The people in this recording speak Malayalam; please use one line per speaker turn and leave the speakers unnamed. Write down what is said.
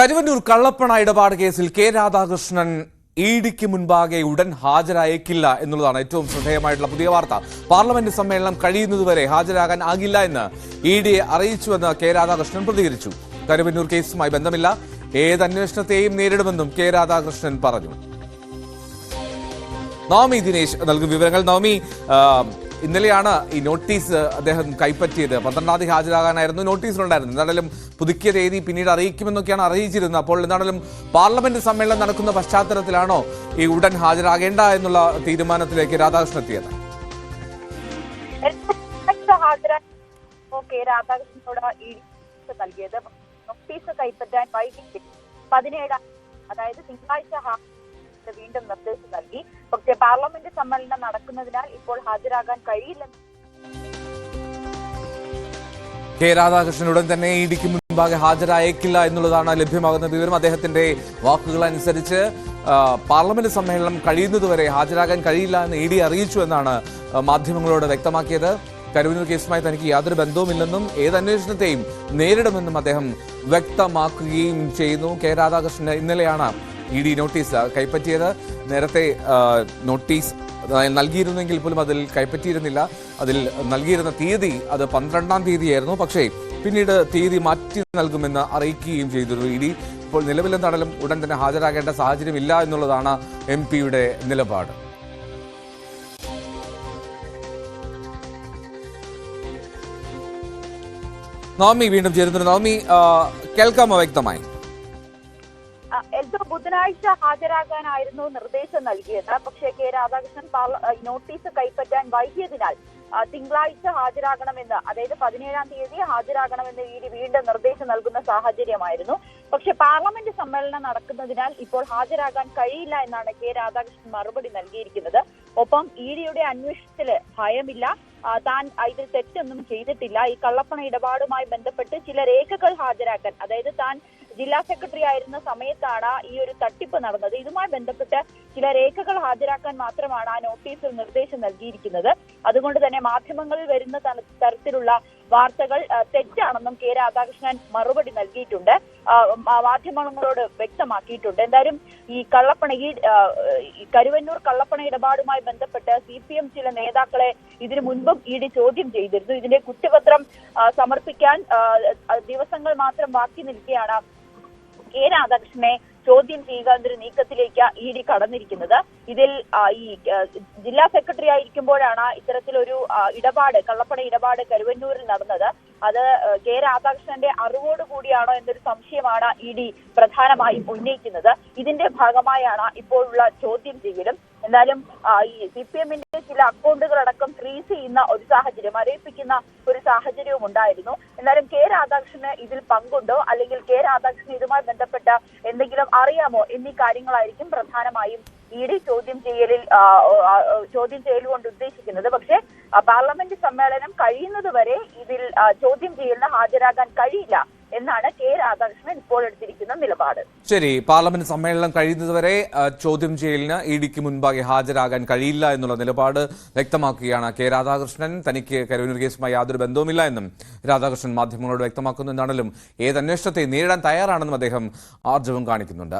കരുവന്നൂർ കള്ളപ്പണ ഇടപാട് കേസിൽ കെ രാധാകൃഷ്ണൻ ഇ ഡിക്ക് മുൻപാകെ ഉടൻ ഹാജരായേക്കില്ല എന്നുള്ളതാണ് ഏറ്റവും ശ്രദ്ധേയമായിട്ടുള്ള പുതിയ വാർത്ത പാർലമെന്റ് സമ്മേളനം കഴിയുന്നതുവരെ ഹാജരാകാൻ ആകില്ല എന്ന് ഇ ഡിയെ അറിയിച്ചുവെന്ന് കെ രാധാകൃഷ്ണൻ പ്രതികരിച്ചു കരുവന്നൂർ കേസുമായി ബന്ധമില്ല ഏത് അന്വേഷണത്തെയും നേരിടുമെന്നും കെ രാധാകൃഷ്ണൻ പറഞ്ഞു നവമി ദിനേശ് നൽകും വിവരങ്ങൾ നവമി ഇന്നലെയാണ് ഈ നോട്ടീസ് അദ്ദേഹം കൈപ്പറ്റിയത് പന്ത്രണ്ടാം തീയതി ഹാജരാകാനായിരുന്നു നോട്ടീസിലുണ്ടായിരുന്നു എന്താണേലും പുതുക്കിയ തീയതി പിന്നീട് അറിയിക്കുമെന്നൊക്കെയാണ് അറിയിച്ചിരുന്നത് അപ്പോൾ എന്താണേലും പാർലമെന്റ് സമ്മേളനം നടക്കുന്ന പശ്ചാത്തലത്തിലാണോ ഈ ഉടൻ ഹാജരാകേണ്ട എന്നുള്ള തീരുമാനത്തിലേക്ക് രാധാകൃഷ്ണൻ എത്തിയത് നൽകിയത് നോട്ടീസ് കൈപ്പറ്റാൻ വൈകിട്ട് പതിനേഴാം അതായത് തിങ്കളാഴ്ച കോടതി വീണ്ടും നിർദ്ദേശം നൽകി പക്ഷേ പാർലമെന്റ് സമ്മേളനം നടക്കുന്നതിനാൽ ഇപ്പോൾ ഹാജരാകാൻ കഴിയില്ലെന്ന് കെ രാധാകൃഷ്ണൻ ഉടൻ തന്നെ ഇടിക്ക് മുൻപാകെ ഹാജരായേക്കില്ല എന്നുള്ളതാണ് ലഭ്യമാകുന്ന വിവരം അദ്ദേഹത്തിന്റെ വാക്കുകൾ അനുസരിച്ച് പാർലമെന്റ് സമ്മേളനം കഴിയുന്നതുവരെ ഹാജരാകാൻ കഴിയില്ല എന്ന് ഇ ഡി അറിയിച്ചു എന്നാണ് മാധ്യമങ്ങളോട് വ്യക്തമാക്കിയത് കരുവന്നൂർ കേസുമായി തനിക്ക് യാതൊരു ബന്ധവുമില്ലെന്നും ഏത് അന്വേഷണത്തെയും നേരിടുമെന്നും അദ്ദേഹം വ്യക്തമാക്കുകയും ചെയ്യുന്നു കെ രാധാകൃഷ്ണൻ ഇന്നലെയാണ് ഇ ഡി നോട്ടീസ് കൈപ്പറ്റിയത് നേരത്തെ നോട്ടീസ് നൽകിയിരുന്നെങ്കിൽ പോലും അതിൽ കൈപ്പറ്റിയിരുന്നില്ല അതിൽ നൽകിയിരുന്ന തീയതി അത് പന്ത്രണ്ടാം തീയതിയായിരുന്നു പക്ഷേ പിന്നീട് തീയതി മാറ്റി നൽകുമെന്ന് അറിയിക്കുകയും ചെയ്തിരുന്നു ഇ ഡി ഇപ്പോൾ നിലവിലെന്താണെങ്കിലും ഉടൻ തന്നെ ഹാജരാകേണ്ട സാഹചര്യമില്ല എന്നുള്ളതാണ് എം പിയുടെ നിലപാട് നവമി വീണ്ടും ചേരുന്നു നവമി കേൾക്കാമോ വ്യക്തമായി
എന്തോ ബുധനാഴ്ച ഹാജരാകാനായിരുന്നു നിർദ്ദേശം നൽകിയത് പക്ഷേ കെ രാധാകൃഷ്ണൻ നോട്ടീസ് കൈപ്പറ്റാൻ വൈകിയതിനാൽ തിങ്കളാഴ്ച ഹാജരാകണമെന്ന് അതായത് പതിനേഴാം തീയതി ഹാജരാകണമെന്ന് ഇ ഡി വീണ്ടും നിർദ്ദേശം നൽകുന്ന സാഹചര്യമായിരുന്നു പക്ഷെ പാർലമെന്റ് സമ്മേളനം നടക്കുന്നതിനാൽ ഇപ്പോൾ ഹാജരാകാൻ കഴിയില്ല എന്നാണ് കെ രാധാകൃഷ്ണൻ മറുപടി നൽകിയിരിക്കുന്നത് ഒപ്പം ഇ ഡിയുടെ അന്വേഷണത്തിൽ ഭയമില്ല താൻ ഇതിൽ തെറ്റൊന്നും ചെയ്തിട്ടില്ല ഈ കള്ളപ്പണ ഇടപാടുമായി ബന്ധപ്പെട്ട് ചില രേഖകൾ ഹാജരാക്കാൻ അതായത് താൻ ജില്ലാ സെക്രട്ടറി ആയിരുന്ന സമയത്താണ് ഈ ഒരു തട്ടിപ്പ് നടന്നത് ഇതുമായി ബന്ധപ്പെട്ട് ചില രേഖകൾ ഹാജരാക്കാൻ മാത്രമാണ് ആ നോട്ടീസിൽ നിർദ്ദേശം നൽകിയിരിക്കുന്നത് അതുകൊണ്ട് തന്നെ മാധ്യമങ്ങളിൽ വരുന്ന തരത്തിലുള്ള വാർത്തകൾ തെറ്റാണെന്നും കെ രാധാകൃഷ്ണൻ മറുപടി നൽകിയിട്ടുണ്ട് മാധ്യമങ്ങളോട് വ്യക്തമാക്കിയിട്ടുണ്ട് എന്തായാലും ഈ കള്ളപ്പണ ഈ കരുവന്നൂർ കള്ളപ്പണ ഇടപാടുമായി ബന്ധപ്പെട്ട് സി പി എം ചില നേതാക്കളെ ഇതിനു മുൻപും ഇ ഡി ചോദ്യം ചെയ്തിരുന്നു ഇതിന്റെ കുറ്റപത്രം സമർപ്പിക്കാൻ ദിവസങ്ങൾ മാത്രം ബാക്കി നിൽക്കുകയാണ് കെ രാധാകൃഷ്ണനെ ചോദ്യം ചെയ്യുക എന്നൊരു നീക്കത്തിലേക്ക് ഇ ഡി കടന്നിരിക്കുന്നത് ഇതിൽ ഈ ജില്ലാ സെക്രട്ടറി ആയിരിക്കുമ്പോഴാണ് ഇത്തരത്തിലൊരു ഇടപാട് കള്ളപ്പണ ഇടപാട് കരുവന്നൂരിൽ നടന്നത് അത് കെ രാധാകൃഷ്ണന്റെ അറിവോട് കൂടിയാണോ എന്നൊരു സംശയമാണ് ഇ ഡി പ്രധാനമായും ഉന്നയിക്കുന്നത് ഇതിന്റെ ഭാഗമായാണ് ഇപ്പോഴുള്ള ചോദ്യം ചെയ്യലും എന്നാലും ഈ സി പി എമ്മിന്റെ ചില അക്കൗണ്ടുകളടക്കം ഫ്രീസ് ചെയ്യുന്ന ഒരു സാഹചര്യം അറിയിപ്പിക്കുന്ന ഒരു സാഹചര്യവും ഉണ്ടായിരുന്നു എന്നാലും കെ രാധാകൃഷ്ണന് ഇതിൽ പങ്കുണ്ടോ അല്ലെങ്കിൽ കെ രാധാകൃഷ്ണൻ ഇതുമായി ബന്ധപ്പെട്ട എന്തെങ്കിലും അറിയാമോ എന്നീ കാര്യങ്ങളായിരിക്കും പ്രധാനമായും ഇ ഡി ചോദ്യം ചെയ്യലിൽ ചോദ്യം ചെയ്യൽ കൊണ്ട് ഉദ്ദേശിക്കുന്നത് പക്ഷേ പാർലമെന്റ് സമ്മേളനം കഴിയുന്നത് വരെ ഇതിൽ ചോദ്യം ചെയ്യലിന് ഹാജരാകാൻ കഴിയില്ല എന്നാണ് കെ രാധാകൃഷ്ണൻ ഇപ്പോൾ എടുത്തിരിക്കുന്ന നിലപാട്
ശരി പാർലമെന്റ് സമ്മേളനം കഴിയുന്നതുവരെ ചോദ്യം ചെയ്യലിന് ഇഡിക്ക് മുൻപാകെ ഹാജരാകാൻ കഴിയില്ല എന്നുള്ള നിലപാട് വ്യക്തമാക്കുകയാണ് കെ രാധാകൃഷ്ണൻ തനിക്ക് കരുവനൂർ കേസുമായി യാതൊരു ബന്ധവുമില്ല എന്നും രാധാകൃഷ്ണൻ മാധ്യമങ്ങളോട് വ്യക്തമാക്കുന്നു എന്നാണെങ്കിലും ഏത് അന്വേഷണത്തെ നേരിടാൻ തയ്യാറാണെന്നും അദ്ദേഹം ആർജവം കാണിക്കുന്നുണ്ട്